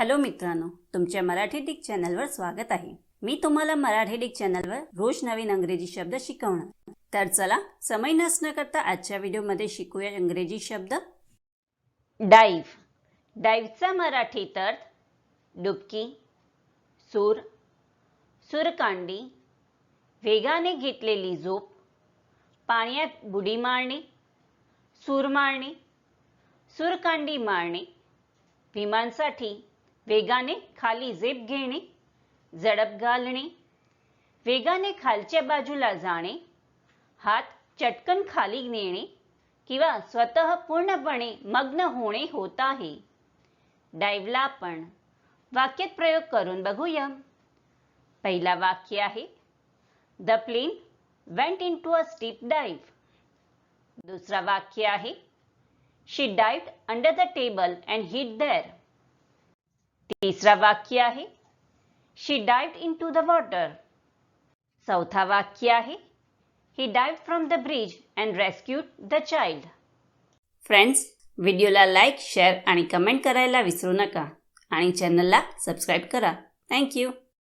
Hello मित्रांनो तुमच्या Marathi Dick चॅनलवर स्वागत आहे. मी तुम्हाला मराठी डिक चॅनलवर रोज नवीन अंग्रेजी शब्द शिकवणार. तर चला समय नसणं करता आजच्या व्हिडिओमध्ये शिकूया इंग्रजी शब्द. डाईव्ह डाईव्हचा मराठीत अर्थ डुबकी सूर सूरकांडी वेगाने घेतलेली झोप पाण्यात बुडी मारणे सूर मारणे सूरकांडी मारणे विमानसाठी वेगाने खाली झेप घेणे झडप घालणे वेगाने खालच्या बाजूला जाणे हात चटकन खाली नेणे किंवा स्वतः पूर्णपणे मग्न होणे होत आहे. डाईव्हला आपण वाक्यात प्रयोग करून बघूया. पहिला वाक्य आहे the plane went into a steep dive. दुसरा वाक्य आहे she dived under the table and hit there. तिसरा वाक्य आहे. She dived into the water चौथा वाक्य आहे. He dived from the bridge and rescued the child friends व्हिडिओला लाईक शेअर आणि कमेंट करायला विसरू नका. आणि चॅनलला सबस्क्राईब करा. थँक्यू